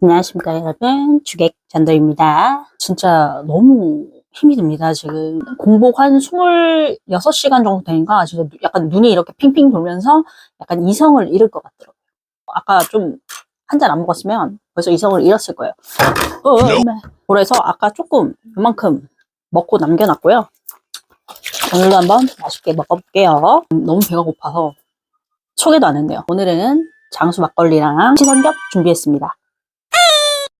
안녕하십니까 여러분. 주객 전도입니다. 진짜 너무 힘이 듭니다 지금. 공복 한 26시간 정도 되니까 진짜 누- 약간 눈이 이렇게 핑핑 돌면서 약간 이성을 잃을 것 같더라고요. 아까 좀 한 잔 안 먹었으면 벌써 이성을 잃었을 거예요. 어, 엄마. 그래서 아까 조금 이만큼 먹고 남겨놨고요. 오늘도 한번 맛있게 먹어볼게요. 음, 너무 배가 고파서 소개도 안 했네요. 오늘은 장수 막걸리랑 치삼겹 준비했습니다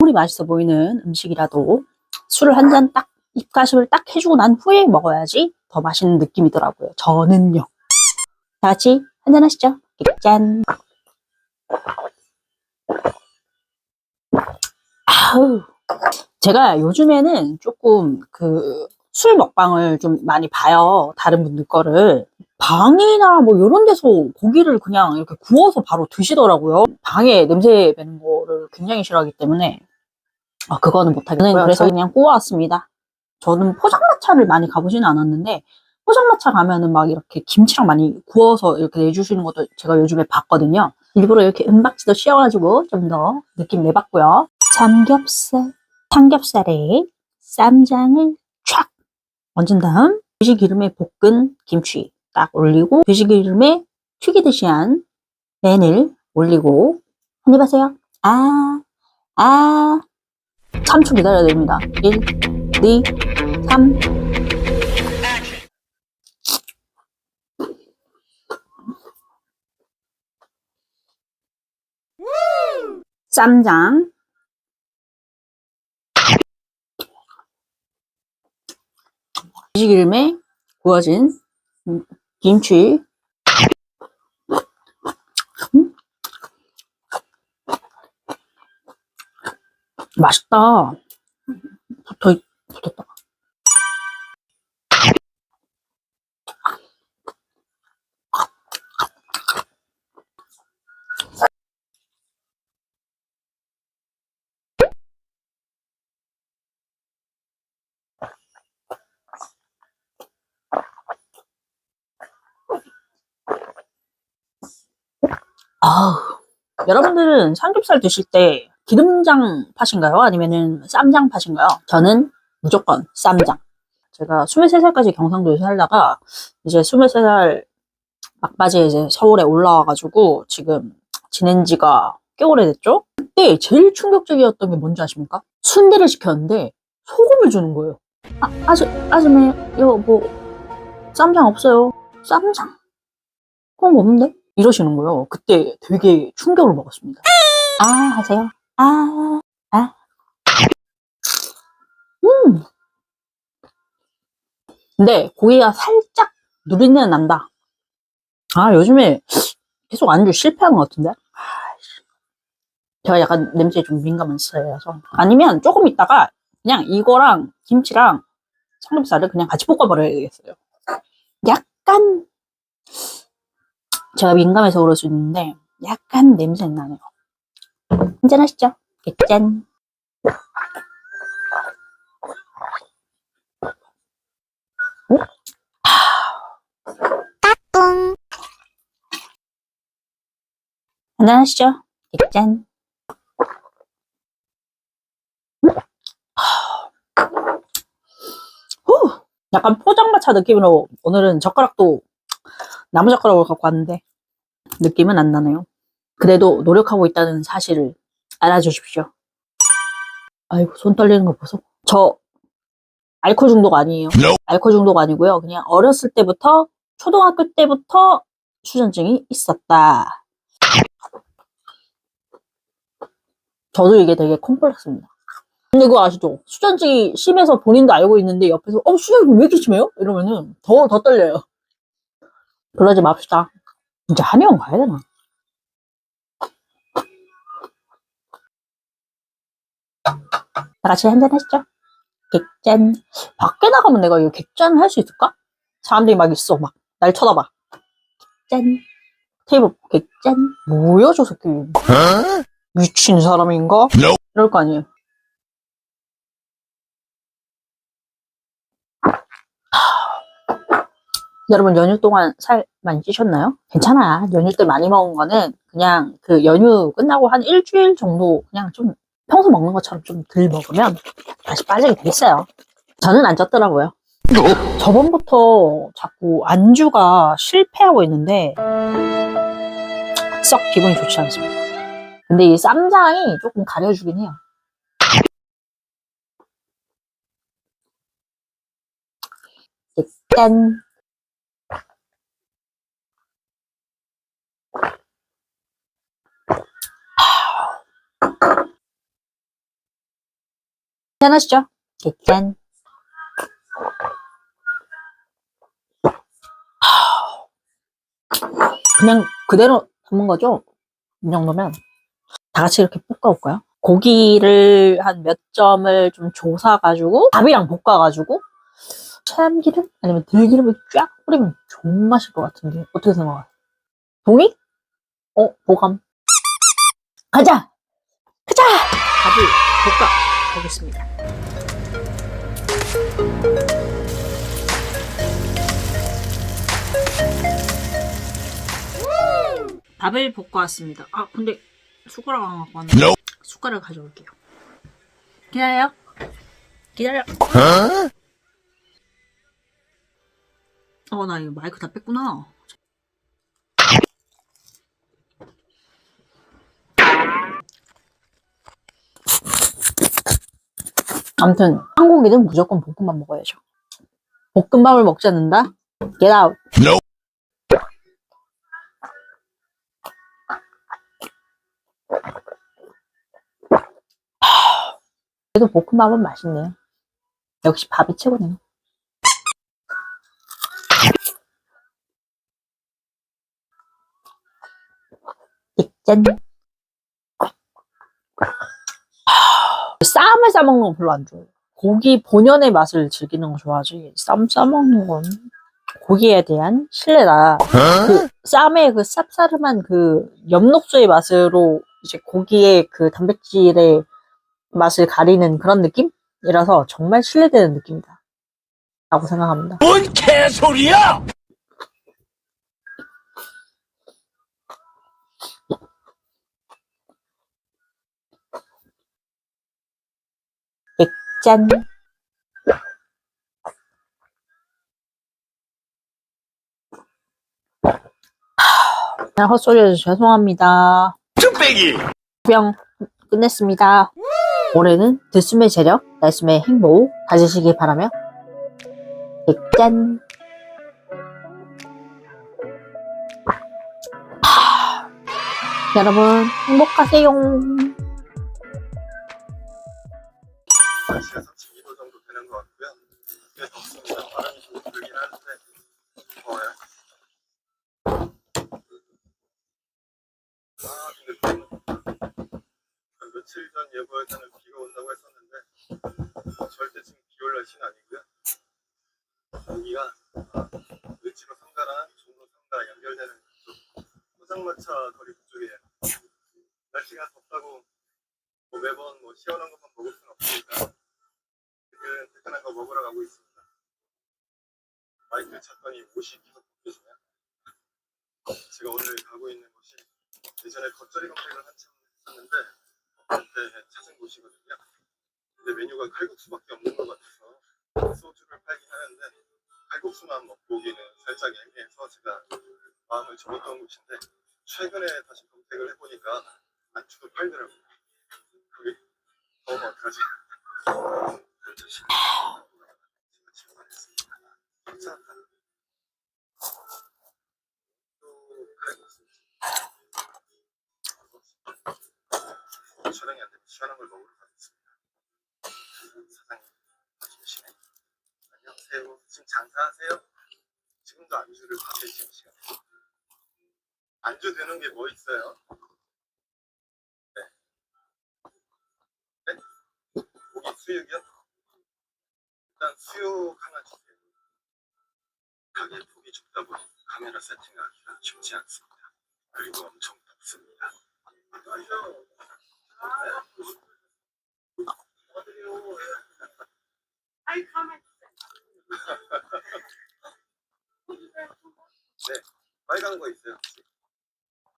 아무리 맛있어 보이는 음식이라도 술을 한 잔 딱 입가심을 딱 해주고 난 후에 먹어야지 더 맛있는 느낌이더라고요. 저는요. 다 같이 한잔 하시죠. 짠. 아우. 제가 요즘에는 조금 그 술 먹방을 좀 많이 봐요. 다른 분들 거를. 방이나 뭐 이런 데서 고기를 그냥 이렇게 구워서 바로 드시더라고요. 방에 냄새 배는 거를 굉장히 싫어하기 때문에 아, 그거는 못하겠고요. 그래서 그냥 구워왔습니다. 저는 포장마차를 많이 가보지는 않았는데, 포장마차 가면은 막 이렇게 김치랑 많이 구워서 이렇게 내주시는 것도 제가 요즘에 봤거든요. 일부러 이렇게 은박지도 씌워가지고 좀 더 느낌 내봤고요. 삼겹살, 삼겹살에 쌈장을 촥 얹은 다음 돼지기름에 볶은 김치 딱 올리고 돼지기름에 튀기듯이 한 면을 올리고 한입 하세요. 아, 아, 3초 기다려야 됩니다. 1, 2, 3. 쌈장. 돼지기름에 구워진 음, 김치. 맛있다. 붙어, 붙었다. 아우, 여러분들은 삼겹살 드실 때 기름장 팥인가요? 아니면은 쌈장 팥인가요? 저는 무조건 쌈장. 제가 23살까지 경상도에 살다가 이제 23살 막바지에 이제 서울에 올라와가지고 지금 지낸 지가 꽤 오래됐죠? 그때 제일 충격적이었던 게 뭔지 아십니까? 순대를 시켰는데 소금을 주는 거예요. 아, 아줌, 아줌마, 이거 뭐, 쌈장 없어요. 쌈장? 그런 거 없는데? 이러시는 거예요. 그때 되게 충격을 먹었습니다. 아, 하세요. 아, 아. 음. 근데 고기가 살짝 누린내는 난다. 아, 요즘에 계속 안주 실패한 것 같은데? 제가 약간 냄새에 좀 민감한 스타일이라서. 아니면 조금 있다가 그냥 이거랑 김치랑 삼겹살을 그냥 같이 볶아버려야겠어요. 약간 제가 민감해서 그럴 수 있는데 약간 냄새는 나네요. 한잔 하시죠. 짠. 어? 한잔 하시죠. 짠. 후, 약간 포장마차 느낌으로 오늘은 젓가락도 나무 젓가락을 갖고 왔는데 느낌은 안 나네요. 그래도 노력하고 있다는 사실을 알아주십시오. 아이고 손 떨리는 거 보소. 저 알코올 중독 아니에요. 알코올 중독 아니고요. 그냥 어렸을 때부터 초등학교 때부터 수전증이 있었다. 저도 이게 되게 콤플렉스입니다. 근데 그거 아시죠? 수전증이 심해서 본인도 알고 있는데 옆에서 어 수전증 왜 이렇게 심해요? 이러면은 더더 떨려요. 그러지 맙시다. 진짜 한의원 가야 되나? 다 같이 한잔 하시죠. 객잔. 밖에 나가면 내가 이거 객잔 할 수 있을까? 사람들이 막 있어. 막 날 쳐다봐. 객잔. 테이블 객잔. 뭐야 저 새끼. 미친 사람인가? 이럴 거 아니에요. 여러분 연휴 동안 살 많이 찌셨나요? 괜찮아. 연휴 때 많이 먹은 거는 그냥 그 연휴 끝나고 한 일주일 정도 그냥 좀 평소 먹는 것처럼 좀 덜 먹으면 다시 빠지게 돼 있어요. 저는 안 쪘더라고요. 저번부터 자꾸 안주가 실패하고 있는데 썩 기분이 좋지 않습니다. 근데 이 쌈장이 조금 가려주긴 해요. 짠. 짠하시죠? 짠. 그냥 그대로 담은 거죠? 이 정도면 다 같이 이렇게 볶아올까요? 고기를 한 몇 점을 좀 조사가지고 밥이랑 볶아가지고 참기름 아니면 들기름을 쫙 뿌리면 좋은 맛일 것 같은데 어떻게 생각하세요? 동의? 어 보감 가자 가자 밥을 볶아 보겠습니다. 밥을 볶아 왔습니다. 아 근데 숟가락 안 갖고 왔네. Nope. 숟가락 가져올게요. 기다려요? 기다려. 어 나 이거 마이크 다 뺐구나 아무튼 한국인은 무조건 볶음밥 먹어야죠. 볶음밥을 먹지 않는다? Get out. Nope. 그래도 볶음밥은 맛있네요. 역시 밥이 최고네요. 짠. 쌈을 싸먹는 건 별로 안 좋아해요. 고기 본연의 맛을 즐기는 거 좋아하지. 쌈 싸먹는 건 고기에 대한 신뢰다. 그 쌈의 그 쌉싸름한 그 엽록소의 맛으로 이제 고기의 그 단백질의 맛을 가리는 그런 느낌이라서 정말 신뢰되는 느낌이다. 라고 생각합니다. 뭔 개소리야! 짠. 그냥 헛소리해서 죄송합니다. 쭈빼기! 병 끝냈습니다. 올해는 들숨의 재력, 날숨의 행복 가지시길 바라며 짠. 하, 여러분 행복하세요. 아 근데 그 며칠 전 예보에서는 비가 온다고 했었는데 절대 지금 비올 날씨는 아니고요. 여기가 아, 을지로 상가랑 종로 상가 연결되는 그쪽 포장마차 거리 그쪽이에요. 날씨가 덥다고 뭐 매번 뭐 시원한 것만 먹을 수는 없으니까 지금 뜨끈한 거 먹으러 가고 있습니다. 마이크 찾더니 옷이 계속 벗겨지네요. 제가 오늘 가고 있는 예전에 겉절이 검색을 한참 했었는데 그때 찾은 곳이거든요. 근데 메뉴가 칼국수밖에 없는 것 같아서 소주를 팔긴 하는데 칼국수만 먹고 오기는 살짝 애매해서 제가 마음을 접었던 곳인데 최근에 다시 검색을 해보니까 안주도 팔더라고요. 그게 먹으면 어떡하지? 감사합니다. 되면 시원한 걸 먹으러 가겠습니다. 사장님, 계시네. 안녕하세요. 지금 장사하세요? 지금도 안주를 파시는 시간. 안주 되는 게 뭐 있어요? 네. 네? 고기 수육이요? 일단 수육 하나 주세요. 가게 폭이 좁다 보니 카메라 세팅하기가 쉽지 않습니다. 그리고 엄청 덥습니다. 아이 가만 빨간 거 있어요?